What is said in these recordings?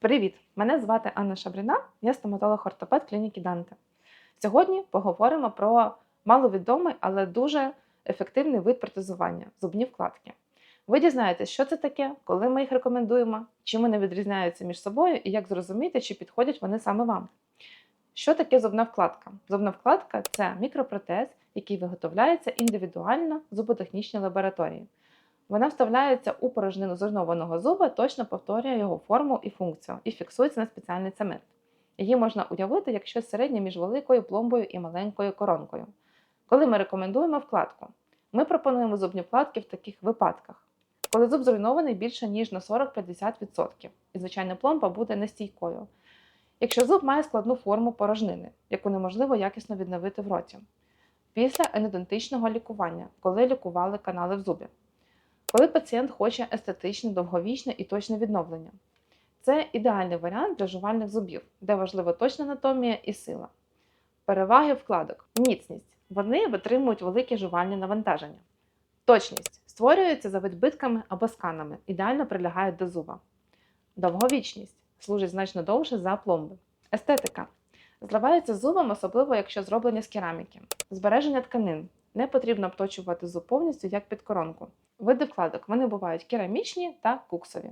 Привіт! Мене звати Анна Шабрина, я стоматолог-ортопед клініки Данте. Сьогодні поговоримо про маловідомий, але дуже ефективний вид протезування зубні вкладки. Ви дізнаєтесь, що це таке, коли ми їх рекомендуємо, чим вони відрізняються між собою і як зрозуміти, чи підходять вони саме вам. Що таке зубна вкладка? Зубна вкладка це мікропротез, який виготовляється індивідуально в зуботехнічній лабораторії. Вона вставляється у порожнину зруйнованого зуба, точно повторює його форму і функцію і фіксується на спеціальний цемент. Її можна уявити як щось середнє між великою пломбою і маленькою коронкою. Коли ми рекомендуємо вкладку, ми пропонуємо зубні вкладки в таких випадках, коли зуб зруйнований більше ніж на 40-50%, і звичайна пломба буде нестійкою. Якщо зуб має складну форму порожнини, яку неможливо якісно відновити в роті, після енодонтичного лікування, коли лікували канали в зубі. Коли пацієнт хоче естетичне, довговічне і точне відновлення. Це ідеальний варіант для жувальних зубів, де важлива точна анатомія і сила. Переваги вкладок. Міцність. Вони витримують великі жувальні навантаження. Точність створюється за відбитками або сканами, ідеально прилягають до зуба. Довговічність служить значно довше за пломби. Естетика. Зливається зубом, особливо якщо зроблені з кераміки. Збереження тканин. Не потрібно обточувати зуб повністю, як під коронку. Види вкладок вони бувають керамічні та куксові.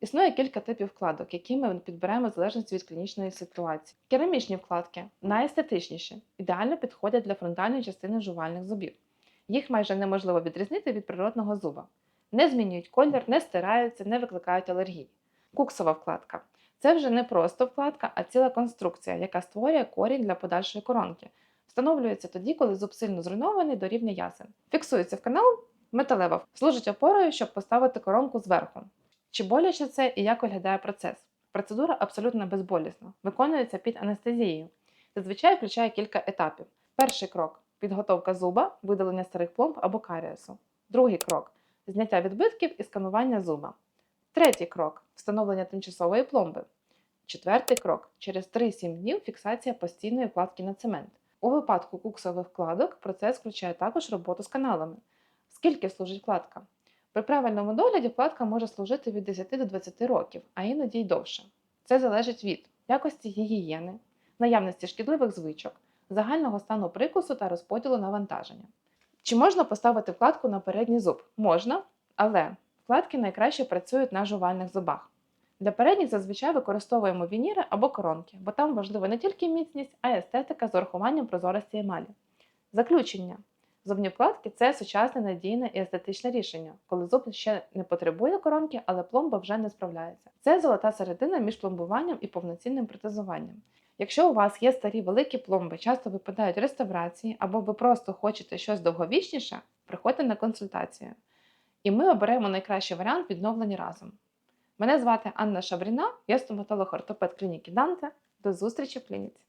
Існує кілька типів вкладок, які ми підберемо в залежності від клінічної ситуації. Керамічні вкладки найестетичніші, ідеально підходять для фронтальної частини жувальних зубів. Їх майже неможливо відрізнити від природного зуба. Не змінюють колір, не стираються, не викликають алергії. Куксова вкладка це вже не просто вкладка, а ціла конструкція, яка створює корінь для подальшої коронки. Встановлюється тоді, коли зуб сильно зруйнований до рівня ясен. Фіксується в канал металева, служить опорою, щоб поставити коронку зверху. Чи боляче це і як виглядає процес? Процедура абсолютно безболісна, виконується під анестезією. Зазвичай включає кілька етапів. Перший крок підготовка зуба, видалення старих пломб або карієсу. Другий крок зняття відбитків і сканування зуба. Третій крок встановлення тимчасової пломби. Четвертий крок через 3-7 днів фіксація постійної вкладки на цемент. У випадку куксових вкладок процес включає також роботу з каналами. Скільки служить вкладка? При правильному догляді вкладка може служити від 10 до 20 років, а іноді й довше. Це залежить від якості гігієни, наявності шкідливих звичок, загального стану прикусу та розподілу навантаження. Чи можна поставити вкладку на передній зуб? Можна, але вкладки найкраще працюють на жувальних зубах. Для передніх зазвичай використовуємо вініри або коронки, бо там важлива не тільки міцність, а й естетика з урахуванням прозорості емалі. Заключення. Зубні вкладки це сучасне надійне і естетичне рішення, коли зуб ще не потребує коронки, але пломба вже не справляється. Це золота середина між пломбуванням і повноцінним протезуванням. Якщо у вас є старі великі пломби, часто випадають реставрації, або ви просто хочете щось довговічніше, приходьте на консультацію. І ми оберемо найкращий варіант відновлення разом. Мене звати Анна Шабріна, я стоматолог-ортопед клініки Данте. До зустрічі в клініці!